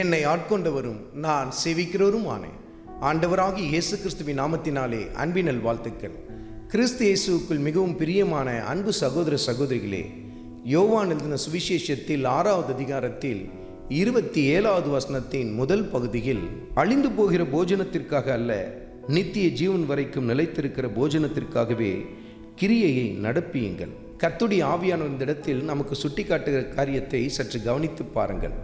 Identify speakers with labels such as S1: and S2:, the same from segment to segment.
S1: என்னை ஆட்கொண்டவரும் நான் சேவிக்கிறவரும் ஆனேன். ஆண்டவராகிய இயேசு கிறிஸ்துவின் நாமத்தினாலே அன்பினல் வாழ்த்துக்கள் கிறிஸ்து இயேசுவுக்குள் மிகவும் பிரியமான அன்பு சகோதர சகோதரிகளே யோவான் எழுதின சுவிசேஷத்தில் ஆறாவது அதிகாரத்தில் இருபத்தி ஏழாவது வசனத்தின் முதல் பகுதியில் அழிந்து போகிற போஜனத்திற்காக அல்ல நித்திய ஜீவன் வரைக்கும் நிலைத்திருக்கிற போஜனத்திற்காகவே கிரியையை நடப்பியுங்கள். கத்துடி ஆவியான இந்த இடத்தில் நமக்கு சுட்டிக்காட்டுகிற காரியத்தை சற்று கவனித்து பாருங்கள்.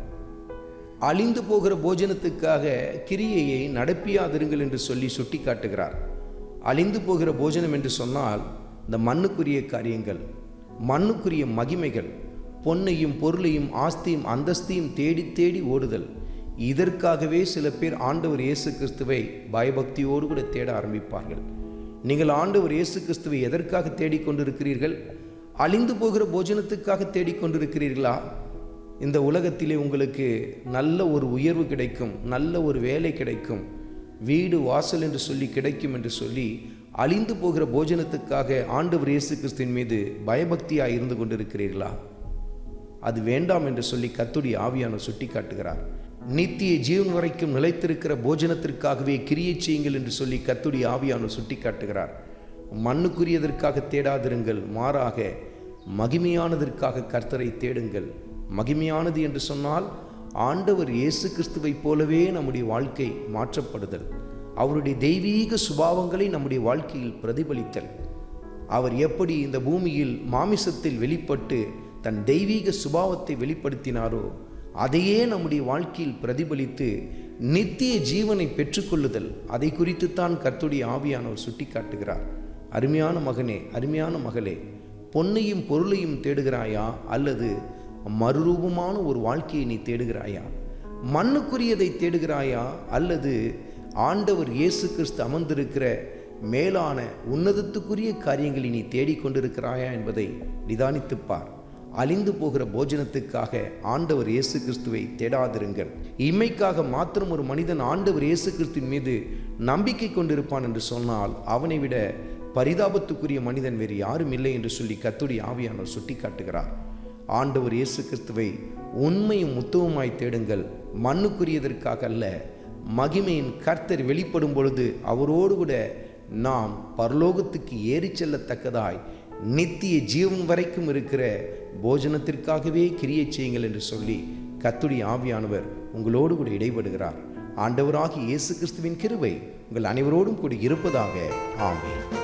S1: அழிந்து போகிற போஜனத்துக்காக கிரியையை நடப்பியாதிருங்கள் என்று சொல்லி சுட்டி காட்டுகிறார் அழிந்து போகிற போஜனம் என்று சொன்னால் இந்த மண்ணுக்குரிய காரியங்கள் மண்ணுக்குரிய மகிமைகள் பொன்னையும் பொருளையும் ஆஸ்தியும் அந்தஸ்தையும் தேடி தேடி ஓடுதல். இதற்காகவே சில பேர் ஆண்டவர் இயேசு கிறிஸ்துவை பயபக்தியோடு கூட தேட ஆரம்பிப்பார்கள். நீங்கள் ஆண்டவர் இயேசு கிறிஸ்துவை எதற்காக தேடிக்கொண்டிருக்கிறீர்கள்? அழிந்து போகிற போஜனத்துக்காக தேடிக்கொண்டிருக்கிறீர்களா? இந்த உலகத்திலே உங்களுக்கு நல்ல ஒரு உயர்வு கிடைக்கும் நல்ல ஒரு வேலை கிடைக்கும். வீடு வாசல் என்று சொல்லி கிடைக்கும் என்று சொல்லி அழிந்து போகிற போஜனத்துக்காக ஆண்டவர் இயேசு கிறிஸ்தின் மீது பயபக்தியாக இருந்து கொண்டிருக்கிறீர்களா? அது வேண்டாம் என்று சொல்லி கத்துடைய ஆவியான சுட்டி காட்டுகிறார் நித்திய ஜீவன் வரைக்கும் நிலைத்திருக்கிற போஜனத்திற்காகவே கிரியை செய்யுங்கள் என்று சொல்லி கத்துடி ஆவியான சுட்டி காட்டுகிறார் மண்ணுக்குரியதற்காக தேடாதிருங்கள் மாறாக மகிமையானதற்காக கர்த்தரை தேடுங்கள். மகிமையானது என்று சொன்னால் ஆண்டவர் இயேசு கிறிஸ்துவைப் போலவே நம்முடைய வாழ்க்கை மாற்றப்படுதல். அவருடைய தெய்வீக சுபாவங்களை நம்முடைய வாழ்க்கையில் பிரதிபலித்தல். அவர் எப்படி இந்த பூமியில் மாமிசத்தில் வெளிப்பட்டு தன் தெய்வீக சுபாவத்தை வெளிப்படுத்தினாரோ அதையே நம்முடைய வாழ்க்கையில் பிரதிபலித்து நித்திய ஜீவனை பெற்றுக்கொள்ளுதல். அதை குறித்துத்தான் கர்த்துடைய ஆவியானவர் சுட்டி காட்டுகிறார் அருமையான மகனே அருமையான மகளே பொன்னையும் பொருளையும் தேடுகிறாயா அல்லது மறுரூபமான ஒரு வாழ்க்கையை நீ தேடுகிறாயா? மண்ணுக்குரியதை தேடுகிறாயா? அல்லது ஆண்டவர் இயேசு கிறிஸ்து அமர்ந்திருக்கிற மேலான உன்னதத்துக்குரிய காரியங்களை நீ தேடிக்கொண்டிருக்கிறாயா என்பதை நிதானித்துப்பார் அழிந்து போகிற போஜனத்துக்காக ஆண்டவர் இயேசு கிறிஸ்துவை தேடாதிருங்கள். இம்மைக்காக மாத்திரம் ஒரு மனிதன் ஆண்டவர் இயேசு கிறிஸ்துவின் மீது நம்பிக்கை கொண்டிருப்பான் என்று சொன்னால் அவனை விட பரிதாபத்துக்குரிய மனிதன் வேறு யாரும் இல்லை என்று சொல்லி கத்துடி ஆவியானவர் சுட்டி காட்டுகிறார் ஆண்டவர் இயேசு கிறிஸ்துவை உண்மையும் முத்துவமாய் தேடுங்கள். மண்ணுக்குரியதற்காக அல்ல மகிமையின் கர்த்தர் வெளிப்படும் பொழுது அவரோடு கூட நாம் பரலோகத்துக்கு ஏறிச் செல்லத்தக்கதாய் நித்திய ஜீவன் வரைக்கும் இருக்கிற போஜனத்திற்காகவே கிரியை செய்யுங்கள் என்று சொல்லி கத்துடி ஆவியானவர் உங்களோடு கூட இடைபடுகிறார். ஆண்டவராகி இயேசு கிறிஸ்துவின் கிருவை உங்கள் அனைவரோடும் கூட இருப்பதாக. ஆமேன்.